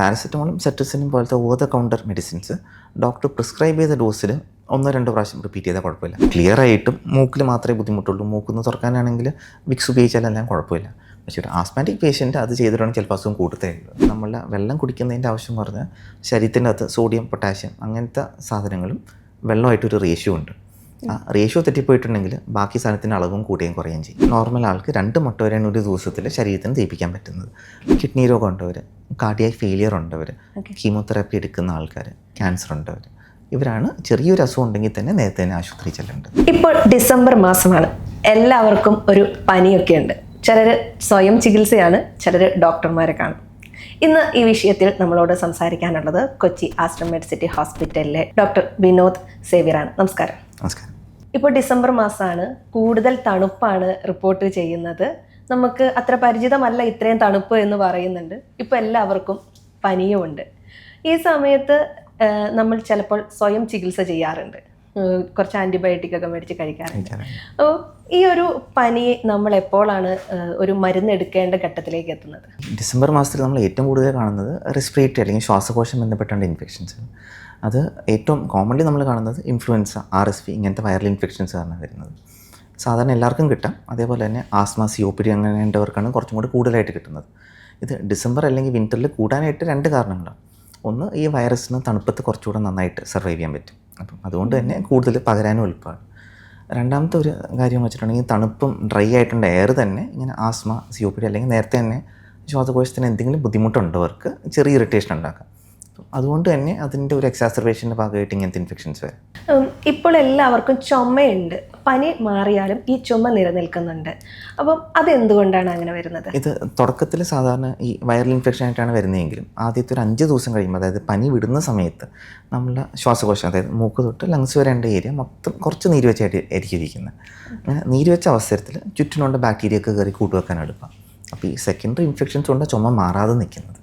പാരസെറ്റമോളും സെറ്റസിനും പോലത്തെ over the counter medicines doctor prescribe ചെയ്ത ഡോസിൽ ഒന്നോ രണ്ടോ പ്രാവശ്യം റിപ്പീറ്റ് ചെയ്താൽ കുഴപ്പമില്ല. ക്ലിയർ ആയിട്ടും മൂക്കിൽ മാത്രമേ ബുദ്ധിമുട്ടുള്ളൂ. മൂക്കൊന്ന് തുറക്കാനാണെങ്കിൽ വിക്സ് ഉപയോഗിച്ചാലെല്ലാം കുഴപ്പമില്ല. പക്ഷേ ഒരു ആസ്മാറ്റിക് പേഷ്യന്റ് അത് ചെയ്തിട്ടാണ് ചിലപ്പോൾ അസുഖം കൂട്ടത്തേ ഉള്ളൂ നമ്മളെ വെള്ളം കുടിക്കുന്നതിന്റെ ആവശ്യം പറഞ്ഞാൽ ശരീരത്തിന്റെ അകത്ത് സോഡിയം പൊട്ടാഷ്യം അങ്ങനത്തെ സാധനങ്ങളും വെള്ളമായിട്ടൊരു റേഷ്യോ ഉണ്ട്. റേഷ്യോ തെറ്റിപ്പോയിട്ടുണ്ടെങ്കിൽ ബാക്കി സാധനത്തിന്റെ അളവും കൂടുകയും കുറയുകയും ചെയ്യും. നോർമൽ ആൾക്ക് രണ്ട് മുട്ട വരെയാണ് ഒരു ദിവസത്തിൽ ശരീരത്തിന് ദീപിക്കാൻ പറ്റുന്നത്. കിഡ്നി രോഗം ഉണ്ടവർ കാർഡിയാക് ഫെയിലിയർ ഉണ്ടവർ കീമോതെറാപ്പി എടുക്കുന്ന ആൾക്കാർ ക്യാൻസർ ഉണ്ടവർ ഇവരാണ് ചെറിയൊരു അസുഖം ഉണ്ടെങ്കിൽ തന്നെ നേരത്തെ തന്നെ ആശുപത്രി ചെല്ലേണ്ടത്. ഇപ്പോൾ ഡിസംബർ മാസമാണ്. എല്ലാവർക്കും ഒരു പനിയൊക്കെ ഉണ്ട്. ചിലർ സ്വയം ചികിത്സയാണ് ചിലർ ഡോക്ടർമാരെ കാണും. ഇന്ന് ഈ വിഷയത്തിൽ നമ്മളോട് സംസാരിക്കാനുള്ളത് കൊച്ചി ആസ്റ്റർ മെഡിസിറ്റി ഹോസ്പിറ്റലിലെ ഡോക്ടർ വിനോദ് സേവ്യറാണ്. നമസ്കാരം. നമസ്കാരം. ഇപ്പോൾ ഡിസംബർ മാസമാണ് കൂടുതൽ തണുപ്പാണ് റിപ്പോർട്ട് ചെയ്യുന്നത്. നമുക്ക് അത്ര പരിചിതമല്ല ഇത്രയും തണുപ്പ് എന്ന് പറയുന്നുണ്ട്. ഇപ്പോൾ എല്ലാവർക്കും പനിയുമുണ്ട്. ഈ സമയത്ത് നമ്മൾ ചിലപ്പോൾ സ്വയം ചികിത്സ ചെയ്യാറുണ്ട്. കുറച്ച് ആന്റിബയോട്ടിക് ഒക്കെ മേടിച്ച് കഴിക്കാറുണ്ട്. അപ്പോൾ ഈ ഒരു പനി നമ്മൾ എപ്പോഴാണ് ഒരു മരുന്ന് എടുക്കേണ്ട ഘട്ടത്തിലേക്ക് എത്തുന്നത്? ഡിസംബർ മാസത്തിൽ നമ്മൾ ഏറ്റവും കൂടുതൽ കാണുന്നത് റെസ്പിറേറ്ററി അല്ലെങ്കിൽ ശ്വാസകോശം ബന്ധപ്പെട്ടുള്ള ഇൻഫെക്ഷൻസ് അത് ഏറ്റവും കോമൺലി നമ്മൾ കാണുന്നത് ഇൻഫ്ലുവൻസ ആർ എസ് പി ഇങ്ങനത്തെ വൈറൽ ഇൻഫെക്ഷൻസ് ആണ് വരുന്നത്. സാധാരണ എല്ലാവർക്കും കിട്ടാം. അതേപോലെ തന്നെ asthma C O P D അങ്ങനെയുള്ളവർക്കാണ് കുറച്ചും കൂടി കൂടുതലായിട്ട് കിട്ടുന്നത്. ഇത് ഡിസംബർ അല്ലെങ്കിൽ വിന്ററിൽ കൂടാനായിട്ട് രണ്ട് കാരണങ്ങളാണ്. ഒന്ന് ഈ വൈറസിന് തണുപ്പത്ത് കുറച്ചുകൂടെ നന്നായിട്ട് സർവൈവ് ചെയ്യാൻ പറ്റും. അപ്പം അതുകൊണ്ട് തന്നെ കൂടുതൽ പകരാനും എളുപ്പമാണ്. രണ്ടാമത്തെ ഒരു കാര്യം വെച്ചിട്ടുണ്ടെങ്കിൽ തണുപ്പും ഡ്രൈ ആയിട്ടുള്ള എയർ തന്നെ ഇങ്ങനെ asthma C O P D അല്ലെങ്കിൽ നേരത്തെ തന്നെ ശ്വാസകോശത്തിന് എന്തെങ്കിലും ബുദ്ധിമുട്ടുണ്ടോ അവർക്ക് ചെറിയ ഇറിറ്റേഷൻ ഉണ്ടാക്കാം. അതുകൊണ്ട് തന്നെ അതിന്റെ ഒരു എക്സാസർവേഷന്റെ ഭാഗമായിട്ട് ഇങ്ങനത്തെ ഇൻഫെക്ഷൻസ് വരും. ഇപ്പോൾ എല്ലാവർക്കും ചുമയുണ്ട്. പനി മാറിയാലും ഈ ചുമ നിലനിൽക്കുന്നുണ്ട്. അപ്പം അതെന്തുകൊണ്ടാണ് അങ്ങനെ വരുന്നത്? ഇത് തുടക്കത്തിൽ സാധാരണ ഈ വൈറൽ ഇൻഫെക്ഷൻ ആയിട്ടാണ് വരുന്നതെങ്കിലും ആദ്യത്തെ ഒരു അഞ്ച് ദിവസം കഴിയുമ്പോൾ അതായത് പനി വിടുന്ന സമയത്ത് നമ്മളെ ശ്വാസകോശം അതായത് മൂക്ക് തൊട്ട് ലങ്സ് വരേണ്ട ഏരിയ മൊത്തം കുറച്ച് നീര് വെച്ചായിട്ട് ആയിരിക്കും ഇരിക്കുന്നത്. അങ്ങനെ നീര് വെച്ച അവസരത്തിൽ ചുറ്റിനുള്ള ബാക്ടീരിയ ഒക്കെ കയറി കൂട്ടുവെക്കാൻ എടുക്കാം അപ്പോൾ ഈ സെക്കൻഡറി ഇൻഫെക്ഷൻസ് കൊണ്ട് ചുമ മാറാതെ നിൽക്കുന്നത്.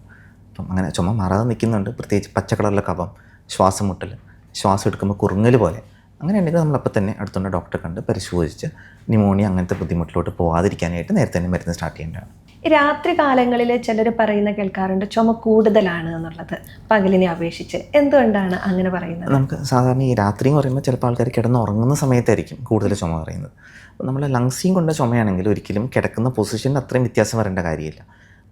അപ്പം അങ്ങനെ ചുമ മാറാതെ നിൽക്കുന്നുണ്ട്. പ്രത്യേകിച്ച് പച്ച കളറിലെ കഫം ശ്വാസം മുട്ടൽ ശ്വാസം എടുക്കുമ്പോൾ കുറുങ്ങൽ പോലെ. അങ്ങനെ ഉണ്ടെങ്കിൽ നമ്മളപ്പോൾ തന്നെ അടുത്തുള്ള ഡോക്ടറെ കണ്ട് പരിശോധിച്ച് ന്യൂമോണിയ അങ്ങനത്തെ ബുദ്ധിമുട്ടിലോട്ട് പോവാതിരിക്കാനായിട്ട് നേരത്തെ തന്നെ മരുന്ന് സ്റ്റാർട്ട് ചെയ്യേണ്ടതാണ്. രാത്രി കാലങ്ങളിൽ ചിലർ പറയുന്ന കേൾക്കാറുണ്ട് ചുമ കൂടുതലാണ് എന്നുള്ളത്. പകലിനെ അപേക്ഷിച്ച് എന്തുകൊണ്ടാണ് അങ്ങനെ പറയുന്നത്? നമുക്ക് സാധാരണ ഈ രാത്രി എന്ന് പറയുമ്പോൾ ചിലപ്പോൾ ആൾക്കാർ കിടന്ന് ഉറങ്ങുന്ന സമയത്തായിരിക്കും കൂടുതൽ ചുമ പറയുന്നത്. അപ്പോൾ നമ്മൾ ലങ്സിയും കൊണ്ട ചുമയാണെങ്കിൽ ഒരിക്കലും കിടക്കുന്ന പൊസിഷനിൽ അത്രയും വ്യത്യാസം വരേണ്ട കാര്യമില്ല.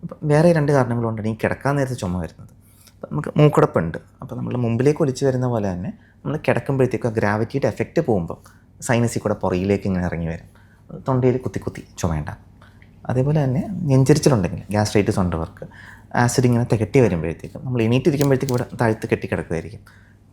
അപ്പം വേറെ രണ്ട് കാരണങ്ങളുണ്ടാണ് ഈ കിടക്കാൻ നേരത്തെ ചുമ വരുന്നത്. അപ്പം നമുക്ക് മൂക്കടപ്പുണ്ട്. അപ്പോൾ നമ്മൾ മുമ്പിലേക്ക് ഒലിച്ച് വരുന്ന പോലെ തന്നെ നമ്മൾ കിടക്കുമ്പോഴത്തേക്കും ആ ഗ്രാവിറ്റിയുടെ എഫക്റ്റ് പോകുമ്പോൾ സൈനസിൽ കൂടെ പുറയിലേക്ക് ഇങ്ങനെ ഇറങ്ങി വരും. തൊണ്ടയിൽ കുത്തി കുത്തി ചുമയണ്ട. അതേപോലെ തന്നെ നെഞ്ചരിച്ചിലുണ്ടെങ്കിൽ ഗ്യാസ്ട്രൈറ്റിസ് ഉണ്ടവർക്ക് ആസിഡ് ഇങ്ങനെ തികട്ടി വരുമ്പോഴത്തേക്കും നമ്മൾ എണീറ്റിരിക്കുമ്പോഴത്തേക്കും ഇവിടെ താഴ്ത്ത് കെട്ടി കിടക്കുമായിരിക്കും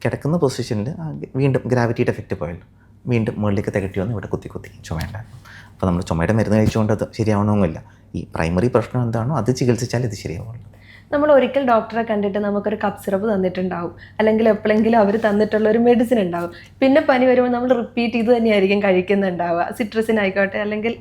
കിടക്കുന്ന പൊസിഷനിൽ വീണ്ടും ഗ്രാവിറ്റിയുടെ എഫക്റ്റ് പോയല്ലോ. വീണ്ടും മുകളിലേക്ക് തികട്ടി വന്ന് ഇവിടെ കുത്തി കുത്തി ചുമയുണ്ടാകും അപ്പോൾ നമ്മൾ ചുമയുടെ മരുന്ന് കഴിച്ചുകൊണ്ട് അത് ശരിയാവണമെന്നില്ല. ഈ പ്രൈമറി പ്രശ്നം എന്താണോ അത് ചികിത്സിച്ചാൽ ഇത് ശരിയാവുള്ളൂ. നമ്മൾ ഒരിക്കൽ ഡോക്ടറെ കണ്ടിട്ട് നമുക്കൊരു കപ്പ് സിറപ്പ് തന്നിട്ടുണ്ടാവും. അല്ലെങ്കിൽ എപ്പോഴെങ്കിലും അവർ തന്നിട്ടുള്ള ഒരു മെഡിസിൻ ഉണ്ടാവും. പിന്നെ പനി വരുമ്പോൾ നമ്മൾ റിപ്പീറ്റ് ചെയ്ത് തന്നെയായിരിക്കും കഴിക്കുന്നുണ്ടാവുക. സിട്രസിൻ ആയിക്കോട്ടെ അല്ലെങ്കിൽ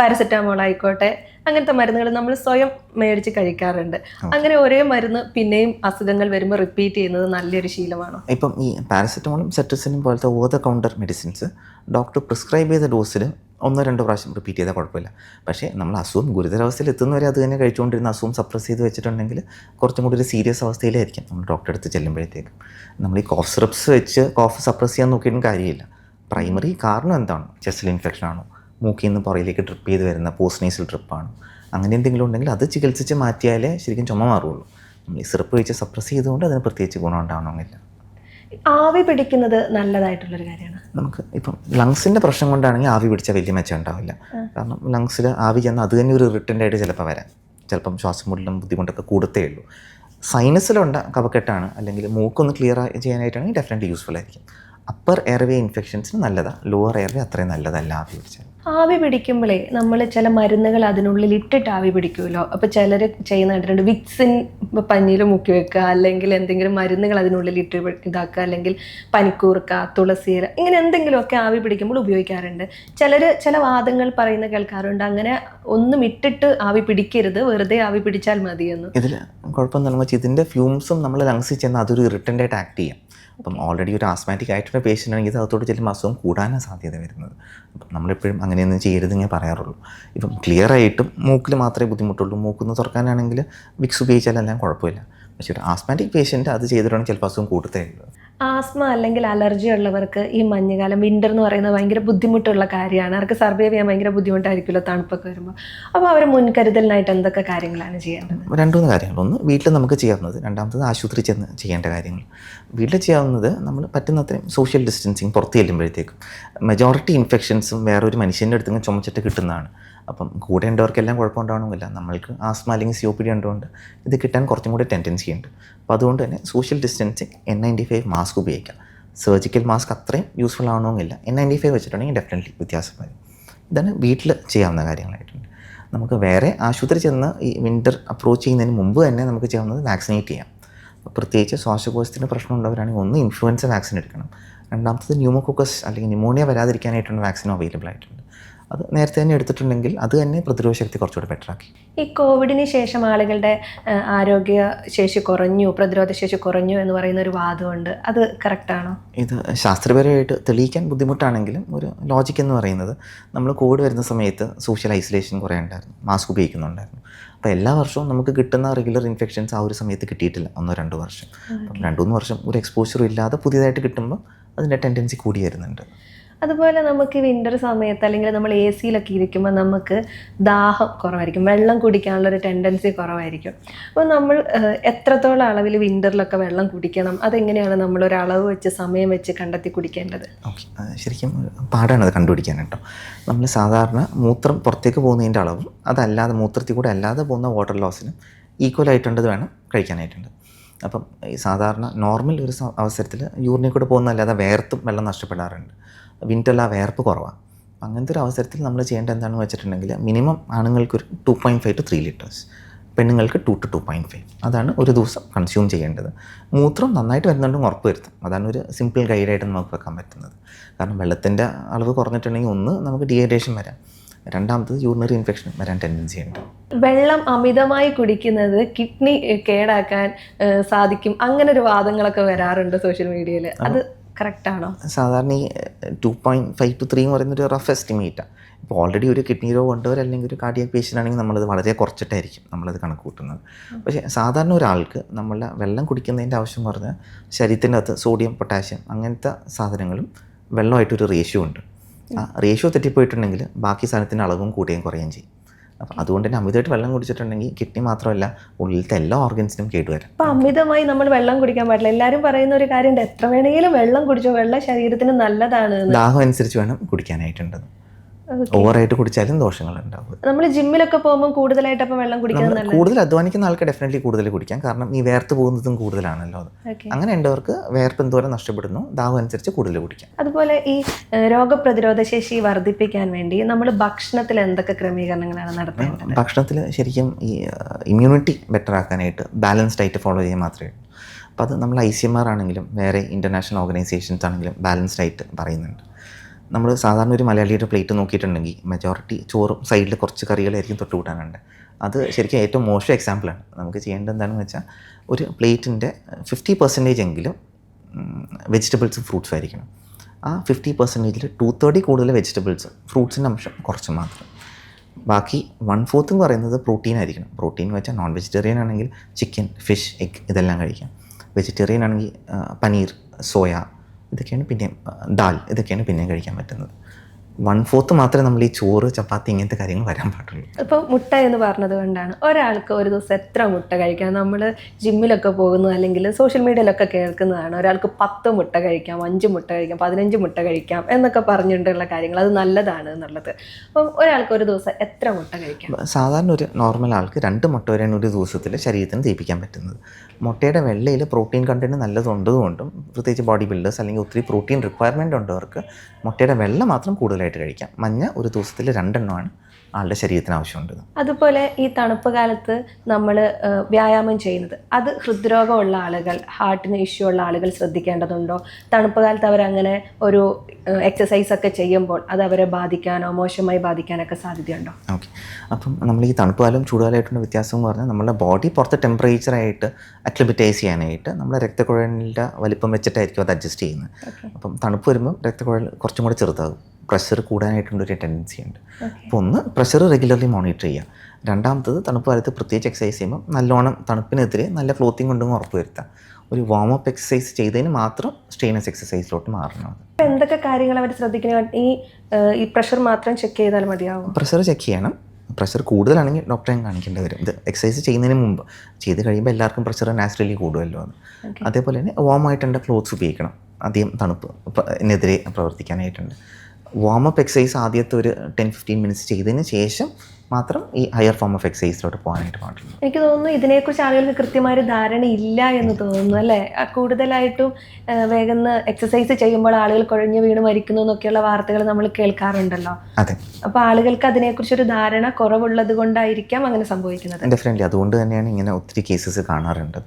പാരസെറ്റാമോൾ ആയിക്കോട്ടെ അങ്ങനത്തെ മരുന്നുകൾ നമ്മൾ സ്വയം മേടിച്ച് കഴിക്കാറുണ്ട്. അങ്ങനെ ഒരേ മരുന്ന് പിന്നെയും അസുഖങ്ങൾ വരുമ്പോൾ റിപ്പീറ്റ് ചെയ്യുന്നത് നല്ലൊരു ശീലമാണ്. ഇപ്പം ഈ പാരസെറ്റമോളും സിട്രസിനും പോലത്തെ over the counter medicines doctor prescribe ചെയ്ത ഡോസിൽ ഒന്നോ രണ്ടോ പ്രാവശ്യം റിപ്പീറ്റ് ചെയ്താൽ കുഴപ്പമില്ല. പക്ഷേ നമ്മൾ അസുഖം ഗുരുതരാവസ്ഥയിൽ എത്തുന്നവരെ അത് തന്നെ കഴിച്ചുകൊണ്ടിരുന്ന അസുഖം സപ്രസ് ചെയ്ത് വെച്ചിട്ടുണ്ടെങ്കിൽ കുറച്ചും കൂടി ഒരു സീരിയസ് അവസ്ഥയിലായിരിക്കും. നമ്മൾ ഡോക്ടറെ അടുത്ത് ചെല്ലുമ്പോഴത്തേക്കും. നമ്മൾ ഈ കോഫ് സിറപ്സ് വെച്ച് കോഫ് സപ്രസ് ചെയ്യാൻ നോക്കിയിട്ടും കാര്യമില്ല. പ്രൈമറി കാരണം എന്താണ്? ചെസ്റ്റിൽ ഇൻഫെക്ഷൻ ആണോ? മൂക്കിൽ നിന്ന് പുറയിലേക്ക് ട്രിപ്പ് ചെയ്ത് വരുന്ന പോസ്റ്റ് നേസൽ ട്രിപ്പാണോ അങ്ങനെ എന്തെങ്കിലും ഉണ്ടെങ്കിൽ അത് ചികിത്സിച്ച് മാറ്റിയാലേ ശരിക്കും ചുമ മാറുള്ളൂ നമ്മൾ ഈ സിറപ്പ് വെച്ച് സപ്രസ് ചെയ്തുകൊണ്ട് അതിന് പ്രത്യേകിച്ച് ഗുണം ഉണ്ടാവണമെന്നില്ല. ആവി പിടിക്കുന്നത് നല്ലതായിട്ടുള്ളൊരു കാര്യമാണ്. നമുക്ക് ഇപ്പം ലങ്സിന്റെ പ്രശ്നം കൊണ്ടാണെങ്കിൽ ആവി പിടിച്ചാൽ വലിയ മെച്ചം ഉണ്ടാവില്ല. കാരണം ലങ്സിൽ ആവി ചെന്നാൽ അത് തന്നെ ഒരു റിട്ടേൺ ആയിട്ട് ചിലപ്പോൾ വരാം. ചിലപ്പം ശ്വാസം മുട്ടിലും ബുദ്ധിമുട്ടൊക്കെ കൂടത്തേ ഉള്ളൂ. സൈനസിലുണ്ട കവക്കെട്ടാണ് അല്ലെങ്കിൽ മൂക്കൊന്ന് ക്ലിയർ ചെയ്യാനായിട്ടാണെങ്കിൽ ഡെഫിനറ്റ്ലി യൂസ്ഫുൾ ആയിരിക്കും. അപ്പർ എയർവേ ഇൻഫെക്ഷൻസിന് നല്ലതാണ് ലോവർ എയർവേ അത്രയും നല്ലതല്ല ആവി പിടിച്ചാൽ ആവി പിടിക്കുമ്പോഴേ നമ്മൾ ചില മരുന്നുകൾ അതിനുള്ളിൽ ഇട്ടിട്ട് ആവി പിടിക്കുമല്ലോ അപ്പോൾ ചിലർ ചെയ്യുന്ന കണ്ടിട്ടുണ്ട് വിക്സിൻ പനിയിൽ മുക്കി വെക്കുക അല്ലെങ്കിൽ എന്തെങ്കിലും മരുന്നുകൾ അതിനുള്ളിൽ ഇട്ട് ഇതാക്കുക അല്ലെങ്കിൽ പനിക്കൂർക്ക തുളസിയില ഇങ്ങനെ എന്തെങ്കിലുമൊക്കെ ആവി പിടിക്കുമ്പോൾ ഉപയോഗിക്കാറുണ്ട്. ചിലർ ചില വാദങ്ങൾ പറയുന്ന കേൾക്കാറുണ്ട്. അങ്ങനെ ഒന്നും ഇട്ടിട്ട് ആവി പിടിക്കരുത്. വെറുതെ ആവി പിടിച്ചാൽ മതിയെന്ന്. ഇതിൽ കുഴപ്പമൊന്നും വെച്ചാൽ ഇതിന്റെ ഫ്യൂംസും നമ്മൾ ലങ്സിൽ ചെന്ന് അതൊരു ഇറിറ്റന്റ് ആയിട്ട് ആക്ട് ചെയ്യാം. അപ്പം ഓൾറെഡി ഒരു ആസ്മാറ്റിക് ആയിട്ടുള്ള പേഷ്യന്റ് ആണെങ്കിൽ അതോട് ചില ചെല്ലുമ്പോൾ അസുഖം കൂടാനാണ് സാധ്യത വരുന്നത്. അപ്പം നമ്മളെപ്പോഴും അങ്ങനെയൊന്നും ചെയ്യരുത് ഞാൻ പറയാറുള്ളൂ. ഇപ്പം ക്ലിയർ ആയിട്ടും മൂക്കിൽ മാത്രമേ ബുദ്ധിമുട്ടുള്ളൂ. മൂക്കൊന്ന് തുറക്കാനാണെങ്കിൽ വിക്സ് ഉപയോഗിച്ചാലെല്ലാം കുഴപ്പമില്ല. പക്ഷേ ഒരു ആസ്മാറ്റിക് പേഷ്യന്റ് അത് ചെയ്തിട്ടാണ് ചിലപ്പോൾ അസുഖം കൂടുതലുള്ളത് ആസ്മ അല്ലെങ്കിൽ അലർജി ഉള്ളവർക്ക് ഈ മഞ്ഞുകാലം വിന്റർ എന്ന് പറയുന്നത് ഭയങ്കര ബുദ്ധിമുട്ടുള്ള കാര്യമാണ്. അവർക്ക് സർവൈവ് ചെയ്യാൻ ഭയങ്കര ബുദ്ധിമുട്ടായിരിക്കുമല്ലോ തണുപ്പൊക്കെ വരുമ്പോൾ. അപ്പോൾ അവർ മുൻകരുതലിനായിട്ട് എന്തൊക്കെ കാര്യങ്ങളാണ് ചെയ്യേണ്ടത്? രണ്ട് മൂന്ന് കാര്യങ്ങൾ. ഒന്ന് വീട്ടിൽ നമുക്ക് ചെയ്യാവുന്നത് രണ്ടാമത്തത് ആശുപത്രി ചെന്ന് ചെയ്യേണ്ട കാര്യങ്ങൾ. വീട്ടിൽ ചെയ്യാവുന്നത് നമ്മൾ പറ്റുന്നത്രയും സോഷ്യൽ ഡിസ്റ്റൻസിങ് പുറത്ത് ചെല്ലുമ്പോഴത്തേക്കും. മെജോറിറ്റി ഇൻഫെക്ഷൻസും വേറൊരു മനുഷ്യന്റെ അടുത്ത് നിന്ന് ചുമച്ചിട്ട് കിട്ടുന്നതാണ്. അപ്പം കൂടെ ഉണ്ടവർക്കെല്ലാം കുഴപ്പമുണ്ടാവണമെന്നില്ല. നമ്മൾക്ക് ആസ്മ അല്ലെങ്കിൽ സി ഒ പി ഡി ഉണ്ടതുകൊണ്ട് ഇത് കിട്ടാൻ കുറച്ചും കൂടി ടെൻഡൻസി ഉണ്ട്. അപ്പോൾ അതുകൊണ്ട് തന്നെ social distancing N ninety five mask ഉപയോഗിക്കാം. സർജിക്കൽ മാസ്ക് അത്രയും യൂസ്ഫുൾ ആവണമെന്നില്ല. എൻ നയന്റി ഫൈവ് വെച്ചിട്ടുണ്ടെങ്കിൽ ഡെഫിനറ്റ്ലി വ്യത്യാസം വരും. ഇതാണ് വീട്ടിൽ ചെയ്യാവുന്ന കാര്യങ്ങളായിട്ടുണ്ട്. നമുക്ക് വേറെ ആശുപത്രി ചെന്ന് ഈ വിന്റർ അപ്രോച്ച് ചെയ്യുന്നതിന് മുമ്പ് തന്നെ നമുക്ക് ചെയ്യാവുന്നത് വാക്സിനേറ്റ് ചെയ്യാം. പ്രത്യേകിച്ച് ശ്വാസകോശത്തിന് പ്രശ്നം ഉള്ളവരാണെങ്കിൽ ഒന്ന് ഇൻഫ്ലുവൻസ വാക്സിൻ എടുക്കണം. രണ്ടാമത്തത് ന്യൂമോകോക്കസ് അല്ലെങ്കിൽ ന്യൂമോണിയ വരാതിരിക്കാനായിട്ടുള്ള വാക്സിൻ അവൈലബിൾ ആയിട്ടുണ്ട്. അത് നേരത്തെ തന്നെ എടുത്തിട്ടുണ്ടെങ്കിൽ അത് തന്നെ പ്രതിരോധ ശക്തി കുറച്ചുകൂടി ബെറ്റർ ആക്കി. ഈ കോവിഡിന് ശേഷം ആളുകളുടെ ആരോഗ്യ ശേഷി കുറഞ്ഞു പ്രതിരോധ ശേഷി കുറഞ്ഞു എന്ന് പറയുന്ന ഒരു വാദമുണ്ട്. അത് കറക്റ്റാണോ ഇത് ശാസ്ത്രപരമായിട്ട് തെളിയിക്കാൻ ബുദ്ധിമുട്ടാണെങ്കിലും ഒരു ലോജിക് എന്ന് പറയുന്നത് നമ്മൾ കോവിഡ് വരുന്ന സമയത്ത് സോഷ്യൽ ഐസൊലേഷൻ കുറേ ഉണ്ടായിരുന്നു മാസ്ക് ഉപയോഗിക്കുന്നുണ്ടായിരുന്നു. അപ്പോൾ എല്ലാ വർഷവും നമുക്ക് കിട്ടുന്ന റെഗുലർ ഇൻഫെക്ഷൻസ് ആ ഒരു സമയത്ത് കിട്ടിയിട്ടില്ല ഒന്നോ രണ്ടോ വർഷം. അപ്പം രണ്ട് മൂന്ന് വർഷം ഒരു എക്സ്പോഷറും ഇല്ലാതെ പുതിയതായിട്ട് കിട്ടുമ്പോൾ അതിന്റെ ടെൻഡൻസി കൂടി വരുന്നുണ്ട്. അതുപോലെ നമുക്ക് വിന്റർ സമയത്ത് അല്ലെങ്കിൽ നമ്മൾ എ സിയിലൊക്കെ ഇരിക്കുമ്പോൾ നമുക്ക് ദാഹം കുറവായിരിക്കും. വെള്ളം കുടിക്കാനുള്ള ഒരു ടെൻഡൻസി കുറവായിരിക്കും. അപ്പോൾ നമ്മൾ എത്രത്തോളം അളവിൽ വിന്ററിലൊക്കെ വെള്ളം കുടിക്കണം? അതെങ്ങനെയാണ് നമ്മൾ ഒരു അളവ് വെച്ച് സമയം വെച്ച് കണ്ടെത്തി കുടിക്കേണ്ടത്? ശരിക്കും പാടാണ് അത് കണ്ടുപിടിക്കാൻ കേട്ടോ. നമ്മൾ സാധാരണ മൂത്രം പുറത്തേക്ക് പോകുന്നതിന്റെ അളവും അതല്ലാതെ മൂത്രത്തിൽ കൂടെ അല്ലാതെ പോകുന്ന വാട്ടർ ലോസിനും ഈക്വൽ ആയിട്ടുള്ളത് വേണം കഴിക്കാനായിട്ടുണ്ട്. അപ്പം ഈ സാധാരണ നോർമൽ ഒരു അവസരത്തിൽ യൂറിനിൽ കൂടെ പോകുന്നതല്ലാതെ വേർത്തും വെള്ളം നഷ്ടപ്പെടാറുണ്ട്. വിന്ററിൽ ആ വേർപ്പ് കുറവാണ് അങ്ങനത്തെ ഒരു അവസരത്തിൽ നമ്മൾ ചെയ്യേണ്ടത് എന്താണെന്ന് വെച്ചിട്ടുണ്ടെങ്കിൽ മിനിമം ആണുങ്ങൾക്ക് ഒരു two point five to three litres പെണ്ണുങ്ങൾക്ക് two to two point five അതാണ് ഒരു ദിവസം കൺസ്യൂം ചെയ്യേണ്ടത്. മൂത്രം നന്നായിട്ട് വരുന്നുണ്ടെങ്കിൽ ഉറപ്പ് വരുത്തും അതാണ് ഒരു സിമ്പിൾ ഗൈഡായിട്ട് നമുക്ക് വെക്കാൻ പറ്റുന്നത്. കാരണം വെള്ളത്തിന്റെ അളവ് കുറഞ്ഞിട്ടുണ്ടെങ്കിൽ ഒന്ന് നമുക്ക് ഡീഹൈഡ്രേഷൻ വരാം. രണ്ടാമത്തത് യൂറിനറി ഇൻഫെക്ഷൻ വരാൻ ടെൻഡൻസി ഉണ്ട്. വെള്ളം അമിതമായി കുടിക്കുന്നത് കിഡ്നി കേടാക്കാൻ സാധിക്കും. അങ്ങനെ ഒരു വാദങ്ങളൊക്കെ വരാറുണ്ട് സോഷ്യൽ മീഡിയയിൽ അത് കറക്റ്റാണോ? സാധാരണ ഈ two point five to three എന്ന് പറയുന്ന ഒരു റഫ് എസ്റ്റിമേറ്റാണ് ഇപ്പോൾ ഓൾറെഡി ഒരു കിഡ്നി രോഗം ഉണ്ടവർ അല്ലെങ്കിൽ ഒരു കാർഡിയക് പേഷ്യന്റ് ആണെങ്കിൽ നമ്മളത് വളരെ കുറച്ചിട്ടായിരിക്കും നമ്മളത് കണക്ക് കൂട്ടുന്നത്. പക്ഷേ സാധാരണ ഒരാൾക്ക് നമ്മളെ വെള്ളം കുടിക്കുന്നതിന്റെ ആവശ്യം പറഞ്ഞാൽ ശരീരത്തിന്റെ അകത്ത് സോഡിയം പൊട്ടാഷ്യം അങ്ങനത്തെ സാധനങ്ങളും വെള്ളമായിട്ടൊരു റേഷ്യോ ഉണ്ട്. ആ റേഷ്യോ തെറ്റിപ്പോയിട്ടുണ്ടെങ്കിൽ ബാക്കി സാധനത്തിന്റെ അളവും കൂടുകയും കുറയുകയും ചെയ്യും. അപ്പോൾ അതുകൊണ്ട് തന്നെ അമിതമായിട്ട് വെള്ളം കുടിച്ചിട്ടുണ്ടെങ്കിൽ കിഡ്നി മാത്രമല്ല ഉള്ളിലത്തെ എല്ലാ ഓർഗൻസിനും കേടുവരാം. അപ്പൊ അമിതമായി നമ്മൾ വെള്ളം കുടിക്കാൻ പാടില്ല. എല്ലാവരും പറയുന്ന ഒരു കാര്യമുണ്ട് എത്ര വേണമെങ്കിലും വെള്ളം കുടിച്ചോ വെള്ളം ശരീരത്തിന് നല്ലതാണ് ദാഹം അനുസരിച്ച് വേണം കുടിക്കാനായിട്ടുള്ളത് ഓവറായിട്ട് കുടിച്ചാലും ദോഷങ്ങളുണ്ടാവും നമ്മൾ ജിമ്മിലൊക്കെ പോകുമ്പോൾ കൂടുതലായിട്ട് അപ്പം വെള്ളം കുടിക്കുന്നത് നമ്മൾ കൂടുതൽ അധ്വാനിക്കുന്ന ആൾക്ക് ഡെഫിനറ്റ്ലി കൂടുതൽ കുടിക്കാം. കാരണം ഈ വേർത്ത് പോകുന്നതും കൂടുതലാണല്ലോ അത്. അങ്ങനെ ഉണ്ടവർക്ക് വേർപ്പ് എന്തോരം നഷ്ടപ്പെടുന്നു ദാഹം അനുസരിച്ച് കൂടുതൽ കുടിക്കാം. അതുപോലെ ഈ രോഗപ്രതിരോധ ശേഷി വർദ്ധിപ്പിക്കാൻ വേണ്ടി നമ്മൾ ഭക്ഷണത്തിൽ എന്തൊക്കെ ക്രമീകരണങ്ങളാണ് നടത്തേണ്ടത്? ഭക്ഷണത്തിൽ ശരിക്കും ഈ ഇമ്മ്യൂണിറ്റി ബെറ്റർ ആക്കാനായിട്ട് ബാലൻസ്ഡ് ഡയറ്റ് ഫോളോ ചെയ്യാൻ മാത്രമേ ഉള്ളൂ. അപ്പോൾ അത് നമ്മൾ ഐ സി എം ആർ ആണെങ്കിലും വേറെ ഇന്റർനാഷണൽ ഓർഗനൈസേഷൻസ് ആണെങ്കിലും ബാലൻസ്ഡ് ആയിട്ട് പറയുന്നുണ്ട്. നമ്മൾ സാധാരണ ഒരു മലയാളിയുടെ പ്ലേറ്റ് നോക്കിയിട്ടുണ്ടെങ്കിൽ മെജോറിറ്റി ചോറും സൈഡിൽ കുറച്ച് കറികളായിരിക്കും തൊട്ട് കൂട്ടാനുണ്ട്. അത് ശരിക്കും ഏറ്റവും മോശം എക്സാമ്പിളാണ് നമുക്ക് ചെയ്യേണ്ടത് എന്താണെന്ന് വെച്ചാൽ ഒരു പ്ലേറ്റിന്റെ ഫിഫ്റ്റി പെർസെന്റേജ് എങ്കിലും വെജിറ്റബിൾസും ഫ്രൂട്ട്സും ആയിരിക്കണം. ആ ഫിഫ്റ്റി പെർസെന്റേജിൽ ടു തേർട്ടി കൂടുതൽ വെജിറ്റബിൾസ് ഫ്രൂട്ട്സിന്റെ അംശം കുറച്ച് മാത്രം. ബാക്കി വൺ ഫോർത്ത് എന്ന് പറയുന്നത് പ്രോട്ടീൻ ആയിരിക്കണം. പ്രോട്ടീൻ എന്ന് വെച്ചാൽ നോൺ വെജിറ്റേറിയൻ ആണെങ്കിൽ ചിക്കൻ ഫിഷ് എഗ് ഇതെല്ലാം കഴിക്കാം. വെജിറ്റേറിയൻ ആണെങ്കിൽ പനീർ സോയ ഇതൊക്കെയാണ് പിന്നെയും ദാൽ ഇതൊക്കെയാണ് പിന്നെയും കഴിക്കാൻ പറ്റുന്നത്. വൺ ഫോർത്ത് മാത്രമേ നമ്മൾ ഈ ചോറ് ചപ്പാത്തി ഇങ്ങനത്തെ കാര്യങ്ങൾ വരാൻ പാടുള്ളൂ. ഇപ്പോൾ മുട്ട എന്ന് പറഞ്ഞത് കൊണ്ടാണ്. ഒരാൾക്ക് ഒരു ദിവസം എത്ര മുട്ട കഴിക്കാം നമ്മൾ ജിമ്മിലൊക്കെ പോകുന്നു അല്ലെങ്കിൽ സോഷ്യൽ മീഡിയയിലൊക്കെ കേൾക്കുന്നതാണ്. ഒരാൾക്ക് പത്ത് മുട്ട കഴിക്കാം അഞ്ച് മുട്ട കഴിക്കാം പതിനഞ്ച് മുട്ട കഴിക്കാം എന്നൊക്കെ പറഞ്ഞിട്ടുള്ള കാര്യങ്ങൾ. അത് നല്ലതാണ് എന്നുള്ളത്. അപ്പം ഒരാൾക്ക് ഒരു ദിവസം എത്ര മുട്ട കഴിക്കാം? സാധാരണ ഒരു നോർമൽ ആൾക്ക് രണ്ട് മുട്ട വരെയാണ് ഒരു ദിവസത്തിൽ ശരീരത്തിന് ദഹിപ്പിക്കാൻ പറ്റുന്നത്. മുട്ടയുടെ വെള്ളയിൽ പ്രോട്ടീൻ കണ്ടന്റ് നല്ലതുണ്ടതുകൊണ്ടും പ്രത്യേകിച്ച് ബോഡി ബിൽഡേഴ്സ് അല്ലെങ്കിൽ ഒത്തിരി പ്രോട്ടീൻ റിക്വയർമെന്റ് ഉണ്ടവർക്ക് മുട്ടയുടെ വെള്ള മാത്രം കൂടുതലായിട്ട് കഴിക്കാം. മഞ്ഞ ഒരു ദിവസത്തിൽ രണ്ടെണ്ണമാണ് ആളുടെ ശരീരത്തിന് ആവശ്യമുണ്ട് അതുപോലെ ഈ തണുപ്പ് കാലത്ത് നമ്മൾ വ്യായാമം ചെയ്യുന്നത്. അത് ഹൃദ്രോഗമുള്ള ആളുകൾ ഹാർട്ടിന് ഇഷ്യൂ ഉള്ള ആളുകൾ ശ്രദ്ധിക്കേണ്ടതുണ്ടോ? തണുപ്പ് കാലത്ത് അവരങ്ങനെ ഒരു എക്സസൈസ് ഒക്കെ ചെയ്യുമ്പോൾ അത് അവരെ ബാധിക്കാനോ മോശമായി ബാധിക്കാനൊക്കെ സാധ്യതയുണ്ടോ? ഓക്കെ. അപ്പം നമ്മൾ ഈ തണുപ്പ് കാലം ചൂടുകാലമായിട്ടുള്ള വ്യത്യാസം എന്ന് പറഞ്ഞാൽ നമ്മുടെ ബോഡി പുറത്ത് ടെമ്പറേച്ചറായിട്ട് അക്ലിമിറ്റൈസ് ചെയ്യാനായിട്ട് നമ്മുടെ രക്തക്കുഴലിന്റെ വലിപ്പം വെച്ചിട്ടായിരിക്കും അത് അഡ്ജസ്റ്റ് ചെയ്യുന്നത്. അപ്പം തണുപ്പ് വരുമ്പോൾ രക്തക്കുഴൽ കുറച്ചും കൂടെ ചെറുതാകും. പ്രഷർ കൂടാനായിട്ടുള്ളൊരു ടെൻഡൻസി ഉണ്ട്. അപ്പോൾ ഒന്ന് പ്രഷർ റെഗുലർലി മോണിറ്റർ ചെയ്യുക. രണ്ടാമത്തത് തണുപ്പ് കാലത്ത് പ്രത്യേകിച്ച് എക്സസൈസ് ചെയ്യുമ്പോൾ നല്ലോണം തണുപ്പിനെതിരെ നല്ല ക്ലോത്തിങ് കൊണ്ടും ഉറപ്പ് വരുത്താം ഒരു വാം അപ്പ് എക്സസൈസ് ചെയ്തതിന് മാത്രം സ്ട്രെയിനസ് എക്സസൈസിലോട്ട് മാറണം എന്തൊക്കെ കാര്യങ്ങൾ അവർ ശ്രദ്ധിക്കണം? ഈ ഈ പ്രഷർ മാത്രം ചെക്ക് ചെയ്താൽ മതിയാവും. പ്രഷർ ചെക്ക് ചെയ്യണം. പ്രഷർ കൂടുതലാണെങ്കിൽ ഡോക്ടറെ കാണിക്കേണ്ടി വരും. ഇത് എക്സസൈസ് ചെയ്യുന്നതിന് മുമ്പ് ചെയ്ത് കഴിയുമ്പോൾ എല്ലാവർക്കും പ്രഷർ നാച്ചുറലി കൂടുമല്ലോ അത്. അതേപോലെ തന്നെ വാം ആയിട്ടുണ്ട് ക്ലോത്ത്സ് ഉപയോഗിക്കണം. അധികം തണുപ്പ് എന്നെതിരെ പ്രവർത്തിക്കാനായിട്ടുണ്ട്. വാം അപ്പ് എക്സസൈസ് ആദ്യത്തെ ഒരു ടെൻ ഫിഫ്റ്റീൻ മിനിറ്റ്സ് ചെയ്തതിന് ശേഷം മാത്രം ഈ ഹയർ ഫോം ഓഫ് എക്സസൈസിലോട്ട് പോകാനായിട്ട് പാടുള്ളൂ. എനിക്ക് തോന്നുന്നു ഇതിനെക്കുറിച്ച് ആളുകൾക്ക് കൃത്യമായ ഒരു ധാരണ ഇല്ല എന്ന് തോന്നുന്നു അല്ലേ? കൂടുതലായിട്ടും വേഗം എക്സസൈസ് ചെയ്യുമ്പോൾ ആളുകൾ കുഴഞ്ഞു വീണ് മരിക്കുന്നു എന്നൊക്കെയുള്ള വാർത്തകൾ നമ്മൾ കേൾക്കാറുണ്ടല്ലോ. അതെ. അപ്പൊ ആളുകൾക്ക് അതിനെക്കുറിച്ച് ഒരു ധാരണ കുറവുള്ളത് കൊണ്ടായിരിക്കാം അങ്ങനെ സംഭവിക്കുന്നത്. ഡെഫിനറ്റ്ലി അതുകൊണ്ട് തന്നെയാണ് ഇങ്ങനെ ഒത്തിരി കേസസ് കാണാറുണ്ട്.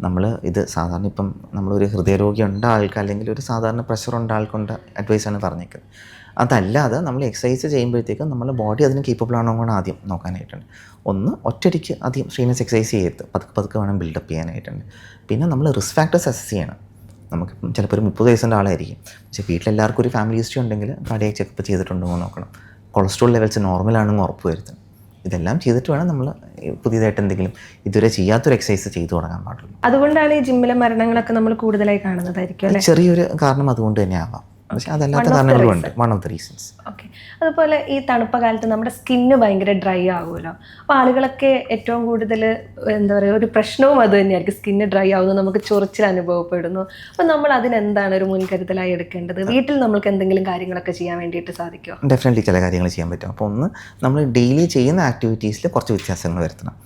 നമ്മൾ ഇത് സാധാരണ ഇപ്പം നമ്മളൊരു ഹൃദയരോഗി ഉണ്ട ആൾക്ക് അല്ലെങ്കിൽ ഒരു സാധാരണ പ്രഷർ ഉണ്ട ആൾക്കുണ്ട് അഡ്വൈസാണ് പറഞ്ഞേക്കുന്നത്. അതല്ലാതെ നമ്മൾ എക്സസൈസ് ചെയ്യുമ്പോഴത്തേക്കും നമ്മുടെ ബോഡി അതിന് കേപ്പബിൾ ആണോ കൂടെ ആദ്യം നോക്കാനായിട്ടുണ്ട്. ഒന്ന് ഒറ്റയടിക്ക് ആദ്യം സ്ട്രീനസ് എക്സസൈസ് ചെയ്യരുത്. പതുക്കെ പതുക്കെ വേണം ബിൽഡപ്പ് ചെയ്യാനായിട്ടുണ്ട്. പിന്നെ നമ്മൾ റിസ്ക് ഫാക്ടേഴ്സ് അസസ് ചെയ്യണം. നമുക്ക് ചിലപ്പോൾ ഒരു മുപ്പത് വയസ്സിന്റെ ആളായിരിക്കും. പക്ഷേ വീട്ടിലെല്ലാവർക്കും ഒരു ഫാമിലി ഹിസ്റ്ററി ഉണ്ടെങ്കിൽ കാർഡിയാക് ചെക്കപ്പ് ചെയ്തിട്ടുണ്ടോ എന്ന് നോക്കണം. കൊളസ്ട്രോൾ ലെവൽസ് നോർമലാണെന്ന് ഉറപ്പ് വരുത്തണം. ഇതെല്ലാം ചെയ്തിട്ട് വേണം നമ്മൾ പുതിയതായിട്ട് എന്തെങ്കിലും ഇതുവരെ ചെയ്യാത്തൊരു എക്സസൈസ് ചെയ്തു തുടങ്ങാൻ പാടുള്ളൂ. അതുകൊണ്ടാണ് ഈ ജിമ്മിലെ മരണങ്ങളൊക്കെ നമ്മൾ കൂടുതലായി കാണുന്നതായിരിക്കും ചെറിയൊരു കാരണം അതുകൊണ്ട് തന്നെ ആവാം. പക്ഷെ അതല്ലാത്ത കാരണങ്ങളും ഉണ്ട് one of the reasons okay അതുപോലെ ഈ തണുപ്പ കാലത്ത് നമ്മുടെ സ്കിന്ന് ഭയങ്കര ഡ്രൈ ആകുമല്ലോ. അപ്പോൾ ആളുകളൊക്കെ ഏറ്റവും കൂടുതൽ എന്താ പറയുക ഒരു പ്രശ്നവും അത് തന്നെയായിരിക്കും. സ്കിന്ന് ഡ്രൈ ആവുന്നു നമുക്ക് ചൊറിച്ചിൽ അനുഭവപ്പെടുന്നു. അപ്പോൾ നമ്മൾ അതിനെന്താണ് ഒരു മുൻകരുതലായി എടുക്കേണ്ടത്? വീട്ടിൽ നമുക്ക് എന്തെങ്കിലും കാര്യങ്ങളൊക്കെ ചെയ്യാൻ വേണ്ടിയിട്ട് സാധിക്കുമോ ഡെഫിനറ്റ്ലി ചില കാര്യങ്ങൾ ചെയ്യാൻ പറ്റും. അപ്പോൾ ഒന്ന് നമ്മൾ ഡെയിലി ചെയ്യുന്ന ആക്ടിവിറ്റീസിൽ കുറച്ച് വ്യത്യാസങ്ങൾ വരുത്തണം.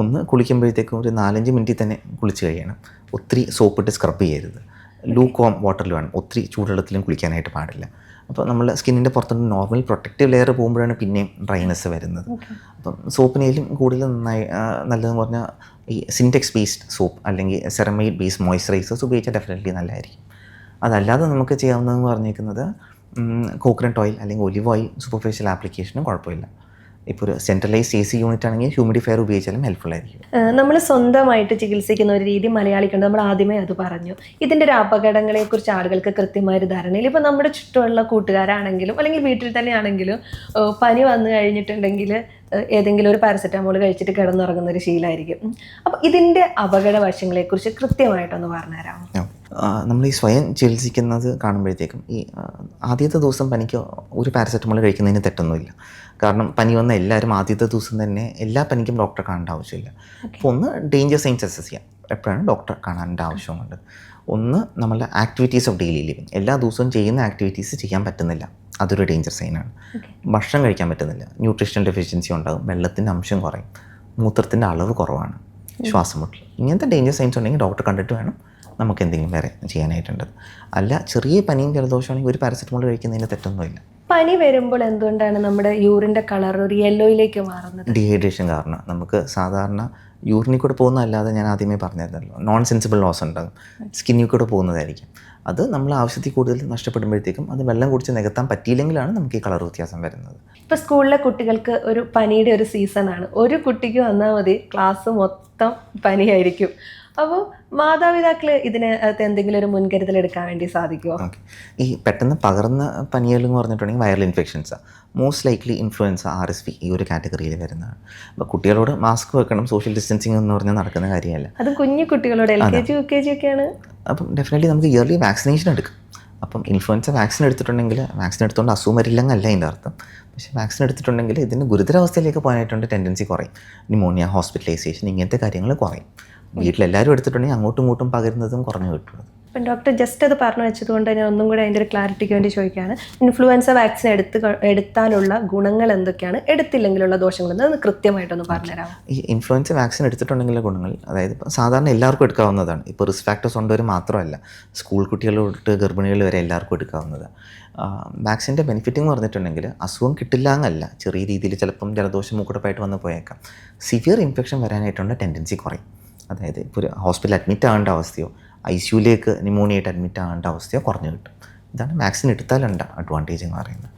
ഒന്ന് കുളിക്കുമ്പോഴത്തേക്കും ഒരു നാലഞ്ച് മിനിറ്റിൽ തന്നെ കുളിച്ച് കഴിയണം. ഒത്തിരി സോപ്പിട്ട് സ്ക്രബ് ചെയ്യരുത്. ലൂക്ക് കോം വാട്ടറിൽ വേണം. ഒത്തിരി ചൂടുവെള്ളത്തിലും കുളിക്കാനായിട്ട് പാടില്ല. അപ്പോൾ നമ്മൾ സ്കിന്നിന്റെ പുറത്തുനിന്ന് നോർമൽ പ്രൊട്ടക്റ്റീവ് ലെയർ പോകുമ്പോഴാണ് പിന്നെയും ഡ്രൈനെസ് വരുന്നത്. അപ്പം സോപ്പിനേലും കൂടുതൽ നന്നായി നല്ലതെന്ന് പറഞ്ഞാൽ ഈ സിന്റെക്സ് ബേസ്ഡ് സോപ്പ് അല്ലെങ്കിൽ സെറമൈഡ് ബേസ്ഡ് മോയ്സ്ചറൈസേഴ്സ് ഉപയോഗിച്ചാൽ ഡെഫിനറ്റ്ലി നല്ലതായിരിക്കും. അതല്ലാതെ നമുക്ക് ചെയ്യാവുന്നതെന്ന് പറഞ്ഞിരിക്കുന്നത് കോക്കനട്ട് ഓയിൽ അല്ലെങ്കിൽ ഒലിവ് ഓയിൽ സൂപ്പർഫിഷ്യൽ ആപ്ലിക്കേഷനും കുഴപ്പമില്ല. ഇപ്പോൾ ഒരു സെൻട്രലൈസ് എ സി യൂണിറ്റ് ആണെങ്കിൽ ഹ്യൂമിഡിഫയർ ഉപയോഗിച്ചാലും ഹെൽപ്ഫുൾ ആയിരിക്കും. നമ്മൾ സ്വന്തമായിട്ട് ചികിത്സിക്കുന്ന ഒരു രീതി മലയാളിക്കുണ്ട്. നമ്മൾ ആദ്യമേ അത് പറഞ്ഞു. ഇതിന്റെ ഒരു അപകടങ്ങളെക്കുറിച്ച് ആളുകൾക്ക് കൃത്യമായ ഒരു ധാരണയില്ല. ഇപ്പോൾ നമ്മുടെ ചുറ്റുമുള്ള കൂട്ടുകാരാണെങ്കിലും അല്ലെങ്കിൽ വീട്ടിൽ തന്നെയാണെങ്കിലും പനി വന്നു കഴിഞ്ഞിട്ടുണ്ടെങ്കിൽ ഏതെങ്കിലും ഒരു പാരസെറ്റാമോൾ കഴിച്ചിട്ട് കിടന്നുറങ്ങുന്ന ഒരു ശീലമായിരിക്കും. അപ്പോൾ ഇതിന്റെ അപകട വശങ്ങളെക്കുറിച്ച് കൃത്യമായിട്ടൊന്ന് പറഞ്ഞുതരാമോ? നമ്മൾ ഈ സ്വയം ചികിത്സിക്കുന്നത് കാണുമ്പോഴത്തേക്കും ഈ ആദ്യത്തെ ദിവസം പനിക്ക് ഒരു പാരസെറ്റമോൾ കഴിക്കുന്നതിന് തെറ്റൊന്നുമില്ല. കാരണം പനി വന്ന എല്ലാവരും ആദ്യത്തെ ദിവസം തന്നെ എല്ലാ പനിക്കും ഡോക്ടറെ കാണേണ്ട ആവശ്യമില്ല. അപ്പോൾ ഒന്ന് ഡേഞ്ചർ സൈൻസ് അസസ് ചെയ്യാം. എപ്പോഴാണ് ഡോക്ടറെ കാണേണ്ട ആവശ്യമുണ്ട് ഒന്ന് നമ്മളുടെ ആക്ടിവിറ്റീസ് ഓഫ് ഡെയിലി ലിവിങ്. എല്ലാ ദിവസവും ചെയ്യുന്ന ആക്ടിവിറ്റീസ് ചെയ്യാൻ പറ്റുന്നില്ല. അതൊരു ഡേഞ്ചർ സൈനാണ്. ഭക്ഷണം കഴിക്കാൻ പറ്റുന്നില്ല. ന്യൂട്രീഷൻ ഡെഫിഷ്യൻസി ഉണ്ടാകും. വെള്ളത്തിന്റെ അംശം കുറയും. മൂത്രത്തിന്റെ അളവ് കുറവാണ്. ശ്വാസം മുട്ടൽ. ഇങ്ങനത്തെ ഡേഞ്ചർ സൈൻസ് ഉണ്ടെങ്കിൽ ഡോക്ടറെ കണ്ടിട്ട് വേണം നമുക്ക് എന്തെങ്കിലും വേറെ ചെയ്യാനായിട്ടുണ്ട്. അല്ല ചെറിയ പനിയും ജലദോഷമാണെങ്കിൽ ഒരു പാരസെറ്റമോൾ കഴിക്കുന്നതിന് തെറ്റൊന്നുമില്ല. പനി വരുമ്പോൾ എന്തുകൊണ്ടാണ് നമ്മുടെ യൂറിന്റെ കളർ ഒരു യെല്ലോയിലേക്ക് മാറുന്നത്? ഡീഹൈഡ്രേഷൻ കാരണം. നമുക്ക് സാധാരണ യൂറിനിൽ കൂടെ പോകുന്നതല്ലാതെ ഞാൻ ആദ്യമേ പറഞ്ഞിരുന്നല്ലോ. നോൺ സെൻസിബിൾ ലോസ് ഉണ്ടാകും സ്കിന്നിൽ കൂടെ പോകുന്നതായിരിക്കും. അത് നമ്മൾ ആവശ്യത്തിൽ കൂടുതൽ നഷ്ടപ്പെടുമ്പോഴത്തേക്കും അത് വെള്ളം കുടിച്ച് നികത്താൻ പറ്റിയില്ലെങ്കിലാണ് നമുക്ക് ഈ കളർ വ്യത്യാസം വരുന്നത്. ഇപ്പോൾ സ്കൂളിലെ കുട്ടികൾക്ക് ഒരു പനിയുടെ ഒരു സീസണാണ്. ഒരു കുട്ടിക്ക് വന്നാൽ മതി. ക്ലാസ് മൊത്തം പനിയായിരിക്കും. അപ്പോൾ മാതാപിതാക്കൾ ഇതിന് എന്തെങ്കിലും ഒരു മുൻകരുതൽ എടുക്കാൻ വേണ്ടി സാധിക്കുമോ ഈ പെട്ടെന്ന് പകർന്ന പനികൾ എന്ന് പറഞ്ഞിട്ടുണ്ടെങ്കിൽ viral ഇൻഫെക്ഷൻസാണ് most likely influenza R S P ഈ ഒരു കാറ്റഗറിയിൽ വരുന്നതാണ്. അപ്പോൾ കുട്ടികളോട് മാസ്ക് വെക്കണം സോഷ്യൽ ഡിസ്റ്റൻസിങ് എന്ന് പറഞ്ഞാൽ നടക്കുന്ന കാര്യമല്ല. അത് കുഞ്ഞു കുട്ടികളോട് L K G U K G ഒക്കെയാണ്? അപ്പം ഡെഫിനറ്റ്ലി നമുക്ക് ഇയർലി വാക്സിനേഷൻ എടുക്കും. അപ്പം ഇൻഫ്ലുവൻസ വാക്സിൻ എടുത്തിട്ടുണ്ടെങ്കിൽ വാക്സിൻ എടുത്തുകൊണ്ട് അസുഖം വരില്ലെന്നല്ല അതിന്റെ അർത്ഥം. പക്ഷേ വാക്സിൻ എടുത്തിട്ടുണ്ടെങ്കിൽ ഇതിന് ഗുരുതരാവസ്ഥയിലേക്ക് പോകാനായിട്ടുണ്ട് ടെൻഡൻസി കുറയും. ന്യൂമോണിയ ഹോസ്പിറ്റലൈസേഷൻ ഇങ്ങനത്തെ കാര്യങ്ങൾ കുറയും. വീട്ടിലെല്ലാവരും എടുത്തിട്ടുണ്ടെങ്കിൽ അങ്ങോട്ടും ഇങ്ങോട്ടും പകരുന്നതും കുറഞ്ഞു കിട്ടും. അപ്പം ഡോക്ടർ ജസ്റ്റ് അത് പറഞ്ഞു വെച്ചതുകൊണ്ട് ഞാൻ ഒന്നും കൂടെ അതിന്റെ ഒരു ക്ലാരിറ്റിക്ക് വേണ്ടി ചോദിക്കുകയാണ്. ഇൻഫ്ലുവൻസ വാക്സിൻ എടുത്ത് എടുത്താലുള്ള ഗുണങ്ങൾ എന്തൊക്കെയാണ്? എടുത്തില്ലെങ്കിലുള്ള ദോഷങ്ങൾ എന്ന് കൃത്യമായിട്ടൊന്ന് പറഞ്ഞുതരാം ഈ ഇൻഫ്ലുവൻസ വാക്സിൻ എടുത്തിട്ടുണ്ടെങ്കിലുള്ള ഗുണങ്ങൾ അതായത് സാധാരണ എല്ലാവർക്കും എടുക്കാവുന്നതാണ്. ഇപ്പോൾ റിസ്ക് ഫാക്ടേഴ്സ് ഉള്ളവർ മാത്രമല്ല സ്കൂൾ കുട്ടികൾ തൊട്ട് ഗർഭിണികൾ വരെ എല്ലാവർക്കും എടുക്കാവുന്നത്. വാക്സിന്റെ ബെനിഫിറ്റ് എന്ന് പറഞ്ഞിട്ടുണ്ടെങ്കിൽ അസുഖം കിട്ടില്ല എന്നല്ല. ചെറിയ രീതിയിൽ ചിലപ്പം ജലദോഷം മൂക്കുടപ്പായിട്ട് വന്ന് പോയേക്കാം. സിവിയർ ഇൻഫെക്ഷൻ വരാനായിട്ടുള്ള ടെൻഡൻസി കുറയും. അതായത് ഇപ്പോൾ ഒരു ഹോസ്പിറ്റലിൽ അഡ്മിറ്റ് ആകേണ്ട അവസ്ഥയോ ഐ സിയുലേക്ക് ന്യൂമോണിയായിട്ട് അഡ്മിറ്റ് ആകേണ്ട അവസ്ഥയോ കുറഞ്ഞു കിട്ടും. ഇതാണ് വാക്സിൻ എടുത്താലുണ്ട് അഡ്വാന്റേജ് എന്ന് പറയുന്നത്.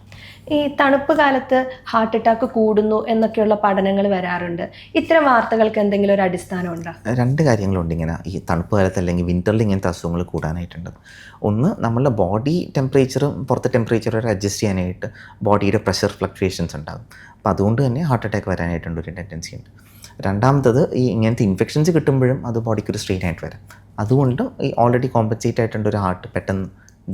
ഈ തണുപ്പ് കാലത്ത് ഹാർട്ട് അറ്റാക്ക് കൂടുന്നു എന്നൊക്കെയുള്ള പഠനങ്ങൾ വരാറുണ്ട്. ഇത്തരം വാർത്തകൾക്ക് എന്തെങ്കിലും ഒരു അടിസ്ഥാനം ഉണ്ടോ? രണ്ട് കാര്യങ്ങളുണ്ട് ഇങ്ങനെ. ഈ തണുപ്പ് കാലത്ത് അല്ലെങ്കിൽ വിന്ററിൽ ഇങ്ങനത്തെ അസുഖങ്ങൾ കൂടാനായിട്ടുണ്ട്. ഒന്ന് നമ്മളുടെ ബോഡി ടെമ്പറേച്ചറും പുറത്തെ ടെമ്പറേച്ചറും അഡ്ജസ്റ്റ് ചെയ്യാനായിട്ട് ബോഡിയുടെ പ്രഷർ ഫ്ലക്ച്വേഷൻസ് ഉണ്ടാകും. അപ്പോൾ അതുകൊണ്ട് തന്നെ ഹാർട്ട് അറ്റാക്ക് വരാനായിട്ടുണ്ട് ഒരു ടെൻഡൻസി ഉണ്ട്. രണ്ടാമത്തത് ഈ ഇങ്ങനത്തെ ഇൻഫെക്ഷൻസ് കിട്ടുമ്പോഴും അത് ബോഡിക്ക് ഒരു സ്ട്രെയിൻ ആയിട്ട് വരാം. അതുകൊണ്ട് ഈ ഓൾറെഡി കോമ്പൻസേറ്റ് ആയിട്ടുണ്ട് ഒരു ഹാർട്ട് പെട്ടെന്ന്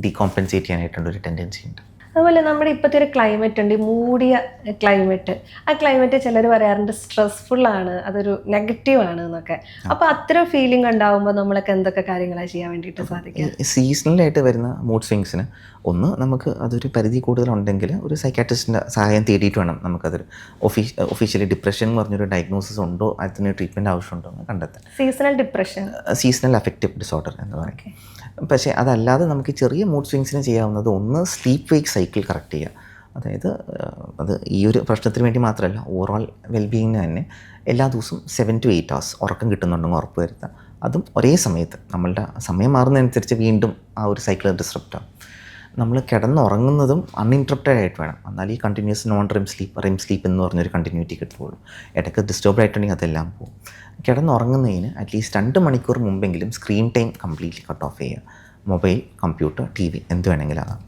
ഡീകോമ്പൻസേറ്റ് ചെയ്യാനായിട്ടുണ്ട് ഒരു ടെൻഡൻസി ഉണ്ട്. അതുപോലെ നമ്മുടെ ഇപ്പോഴത്തെ ഒരു ക്ലൈമറ്റ് ഉണ്ട് മൂടിയ ക്ലൈമറ്റ് ആ ക്ലൈമറ്റ് ചിലർ പറയാറുണ്ട് സ്ട്രെസ്ഫുൾ ആണ് അതൊരു നെഗറ്റീവ് ആണ് എന്നൊക്കെ. അപ്പൊ അത്തരം ഫീലിംഗ് ഉണ്ടാവുമ്പോൾ നമ്മളൊക്കെ എന്തൊക്കെ കാര്യങ്ങളാണ് ചെയ്യാൻ വേണ്ടിയിട്ട് സാധിക്കും സീസണലായിട്ട് വരുന്ന മൂഡ് സ്വിങ്സിന് ഒന്ന് നമുക്ക് അതൊരു പരിധി കൂടുതലുണ്ടെങ്കിൽ ഒരു സൈക്കാട്രിസ്റ്റിന്റെ സഹായം തേടിയിട്ട് വേണം നമുക്കതൊരു. ഒഫീ ഒഫീഷ്യലി ഡിപ്രഷൻ എന്ന് പറഞ്ഞൊരു ഡയഗ്നോസിസ് ഉണ്ടോ അതിന് ട്രീറ്റ്മെന്റ് ആവശ്യമുണ്ടോ എന്ന് കണ്ടെത്താൻ. Seasonal depression seasonal affective disorder എന്ന് പറയും. പക്ഷേ അതല്ലാതെ നമുക്ക് ചെറിയ മൂഡ് സ്വിങ്സിന് ചെയ്യാവുന്നത് ഒന്ന് സ്ലീപ്പ് വെയ്ക്ക് സൈക്കിൾ കറക്റ്റ് ചെയ്യുക. അതായത് അത് ഈ ഒരു പ്രശ്നത്തിന് വേണ്ടി മാത്രമല്ല ഓവറോൾ വെൽബീയിങ്ങിന് തന്നെ എല്ലാ ദിവസവും സെവൻ ടു എയ്റ്റ് അവേഴ്സ് ഉറക്കം കിട്ടുന്നുണ്ടെന്ന് ഉറപ്പ് വരുത്തുക. അതും ഒരേ സമയത്ത് നമ്മളുടെ സമയം മാറുന്നതനുസരിച്ച് വീണ്ടും ആ ഒരു സൈക്കിൾ ഡിസ്റപ്റ്റ് ആവും. നമ്മൾ കിടന്നുറങ്ങുന്നതും അൺഇൻട്രപ്റ്റഡ് ആയിട്ട് വേണം. എന്നാൽ ഈ continuous non REM sleep REM sleep എന്ന് പറഞ്ഞൊരു കണ്ടിന്യൂറ്റി കിട്ടുള്ളൂ ഇടയ്ക്ക് ഡിസ്റ്റർബ് ആയിട്ടുണ്ടെങ്കിൽ അതെല്ലാം പോകും. കിടന്നുറങ്ങുന്നതിന് അറ്റ്ലീസ്റ്റ് രണ്ട് മണിക്കൂർ മുമ്പെങ്കിലും screen time completely cut off ചെയ്യുക. മൊബൈൽ കമ്പ്യൂട്ടർ ടി വി എന്ത് വേണമെങ്കിലും ആകാം.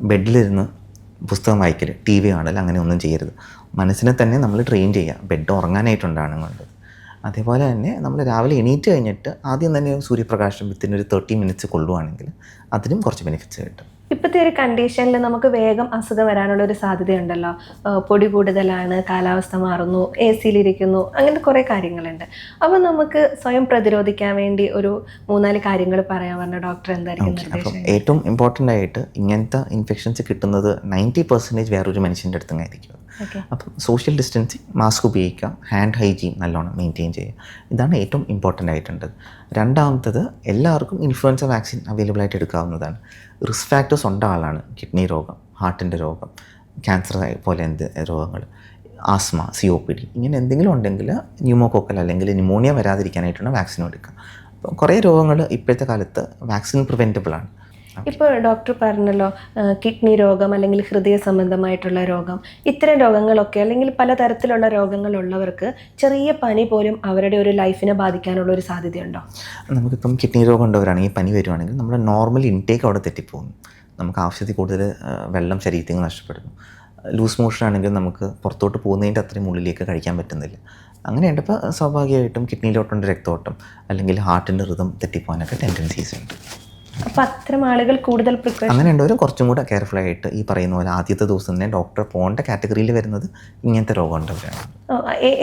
ബെഡിലിരുന്ന് പുസ്തകം വായിക്കൽ ടി വി കാണൽ അങ്ങനെ ഒന്നും ചെയ്യരുത്. മനസ്സിനെ തന്നെ നമ്മൾ ട്രെയിൻ ചെയ്യുക. ബെഡ് ഉറങ്ങാനായിട്ടുണ്ടാണ് കൊണ്ട് അതേപോലെ തന്നെ നമ്മൾ രാവിലെ എണീറ്റ് കഴിഞ്ഞിട്ട് ആദ്യം തന്നെ സൂര്യപ്രകാശം വിത്തിനൊരു തേർട്ടി മിനിറ്റ്സ് കൊള്ളുവാണെങ്കിൽ അതിനും കുറച്ച് ബെനിഫിറ്റ്സ് കിട്ടും. ഇപ്പോഴത്തെ ഒരു കണ്ടീഷനിൽ നമുക്ക് വേഗം അസുഖം വരാനുള്ള ഒരു സാധ്യതയുണ്ടല്ലോ. പൊടി കൂടുതലാണ് കാലാവസ്ഥ മാറുന്നു എ സിയിലിരിക്കുന്നു അങ്ങനെ കുറേ കാര്യങ്ങളുണ്ട്. അപ്പോൾ നമുക്ക് സ്വയം പ്രതിരോധിക്കാൻ വേണ്ടി ഒരു മൂന്നാൽ കാര്യങ്ങൾ പറയാൻ പറഞ്ഞ ഡോക്ടർ എന്തായിരിക്കും ഏറ്റവും ഇമ്പോർട്ടന്റ് ആയിട്ട് ഇങ്ങനത്തെ ഇൻഫെക്ഷൻസ് കിട്ടുന്നത് നയന്റി പെർസെന്റേജ് വേറൊരു മനുഷ്യന്റെ അടുത്തുനിന്നായിരിക്കും. അപ്പം സോഷ്യൽ ഡിസ്റ്റൻസിങ് മാസ്ക് ഉപയോഗിക്കുക ഹാൻഡ് ഹൈജീൻ നല്ലോണം മെയിന്റെയിൻ ചെയ്യുക. ഇതാണ് ഏറ്റവും ഇമ്പോർട്ടന്റ് ആയിട്ടുള്ളത് രണ്ടാമത്തത് എല്ലാവർക്കും ഇൻഫ്ലുവൻസ വാക്സിൻ അവൈലബിൾ ആയിട്ട് എടുക്കാവുന്നതാണ്. റിസ്ക് ഫാക്ടേഴ്സ് ഉണ്ട ആളാണ്. കിഡ്നി രോഗം ഹാർട്ടിന്റെ രോഗം ക്യാൻസർ പോലെ എന്ത് രോഗങ്ങൾ asthma C O P D ഇങ്ങനെ എന്തെങ്കിലും ഉണ്ടെങ്കിൽ ന്യൂമോകോക്കൽ അല്ലെങ്കിൽ ന്യൂമോണിയ വരാതിരിക്കാനായിട്ടാണ് വാക്സിൻ എടുക്കുക. കുറേ രോഗങ്ങൾ ഇപ്പോഴത്തെ കാലത്ത് വാക്സിൻ പ്രിവെന്റബിൾ ആണ്. ഇപ്പോൾ ഡോക്ടർ പറഞ്ഞല്ലോ കിഡ്നി രോഗം അല്ലെങ്കിൽ ഹൃദയ സംബന്ധമായിട്ടുള്ള രോഗം. ഇത്തരം രോഗങ്ങളൊക്കെ അല്ലെങ്കിൽ പലതരത്തിലുള്ള രോഗങ്ങളുള്ളവർക്ക് ചെറിയ പനി പോലും അവരുടെ ഒരു ലൈഫിനെ ബാധിക്കാനുള്ള ഒരു സാധ്യതയുണ്ടോ? നമുക്കിപ്പം കിഡ്നി രോഗം ഉണ്ടവരാണെങ്കിൽ പനി വരുവാണെങ്കിൽ നമ്മുടെ നോർമൽ ഇൻടേക്ക് അവിടെ തെറ്റിപ്പോകുന്നു. നമുക്ക് ആവശ്യത്തിൽ കൂടുതൽ വെള്ളം ശരീരത്തിൽ നഷ്ടപ്പെടുന്നു. ലൂസ് മോഷൻ ആണെങ്കിൽ നമുക്ക് പുറത്തോട്ട് പോകുന്നതിന്റെ അത്രയും ഉള്ളിലേക്ക് കഴിക്കാൻ പറ്റുന്നില്ല. അങ്ങനെയുണ്ടപ്പോൾ സ്വാഭാവികമായിട്ടും കിഡ്നിയിലോട്ടുണ്ട് രക്തോട്ടം അല്ലെങ്കിൽ ഹാർട്ടിന്റെ ഋതം തെറ്റിപ്പോകാനൊക്കെ ടെൻഡൻസീസ് ഉണ്ട്. അപ്പം അത്തരം ആളുകൾ കൂടുതൽ അങ്ങനെ ഉണ്ടവരും കുറച്ചും കൂടെ കെയർഫുൾ ആയിട്ട് ഈ പറയുന്ന പോലെ ആദ്യത്തെ ദിവസം തന്നെ ഡോക്ടർ പോകേണ്ട കാറ്റഗറിയിൽ വരുന്നത് ഇങ്ങനത്തെ രോഗം ഉണ്ടവരാണ്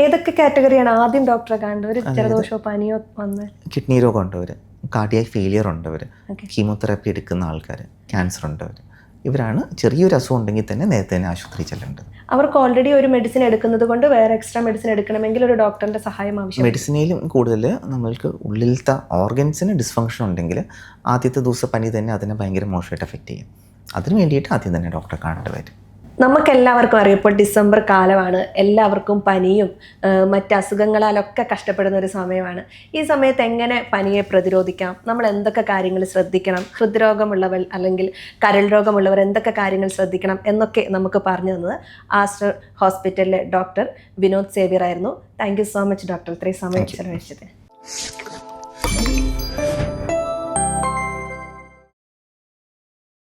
ഏതൊക്കെ കാറ്റഗറിയാണ് ആദ്യം ഡോക്ടറെ കാണേണ്ടത്? ഒരു ജലദോഷമോ പനിയോ വന്ന്? കിഡ്നി രോഗം ഉണ്ടവർ കാർഡിയാക് ഫെയിലിയർ ഉണ്ടവർ കീമോതെറാപ്പി എടുക്കുന്ന ആൾക്കാർ ക്യാൻസർ ഉണ്ടവർ ഇവരാണ് ചെറിയൊരു അസുഖം ഉണ്ടെങ്കിൽ തന്നെ നേരത്തെ തന്നെ ആശുപത്രി ചെല്ലേണ്ടത്. അവർക്ക് ഓൾറെഡി ഒരു മെഡിസിൻ എടുക്കുന്നത് കൊണ്ട് വേറെ എക്സ്ട്രാ മെഡിസിൻ എടുക്കണമെങ്കിൽ ഒരു ഡോക്ടറിന്റെ സഹായം ആവശ്യം. മെഡിസിനിലും കൂടുതൽ നമ്മൾക്ക് ഉള്ളിലത്തെ ഓർഗൻസിന് ഡിസ്ഫങ്ഷൻ ഉണ്ടെങ്കിൽ ആദ്യത്തെ ദിവസം പനി തന്നെ അതിനെ ഭയങ്കര മോശമായിട്ട് എഫക്റ്റ് ചെയ്യും. അതിന് വേണ്ടിയിട്ട് ആദ്യം തന്നെ ഡോക്ടറെ കാണേണ്ടി വരും. നമുക്കെല്ലാവർക്കും അറിയാം ഇപ്പോൾ ഡിസംബർ കാലമാണ്. എല്ലാവർക്കും പനിയും മറ്റ് അസുഖങ്ങളാലൊക്കെ കഷ്ടപ്പെടുന്ന ഒരു സമയമാണ്. ഈ സമയത്ത് എങ്ങനെ പനിയെ പ്രതിരോധിക്കാം? നമ്മൾ എന്തൊക്കെ കാര്യങ്ങൾ ശ്രദ്ധിക്കണം? ഹൃദ്രോഗമുള്ളവർ അല്ലെങ്കിൽ കരൾ രോഗമുള്ളവർ എന്തൊക്കെ കാര്യങ്ങൾ ശ്രദ്ധിക്കണം എന്നൊക്കെ നമുക്ക് പറഞ്ഞു തന്നത് ആസ്റ്റർ ഹോസ്പിറ്റലിലെ ഡോക്ടർ വിനോദ് സേവ്യർ ആയിരുന്നു. Thank you so much doctor. ഇത്രയും സമയം ചെലവഴിച്ചത്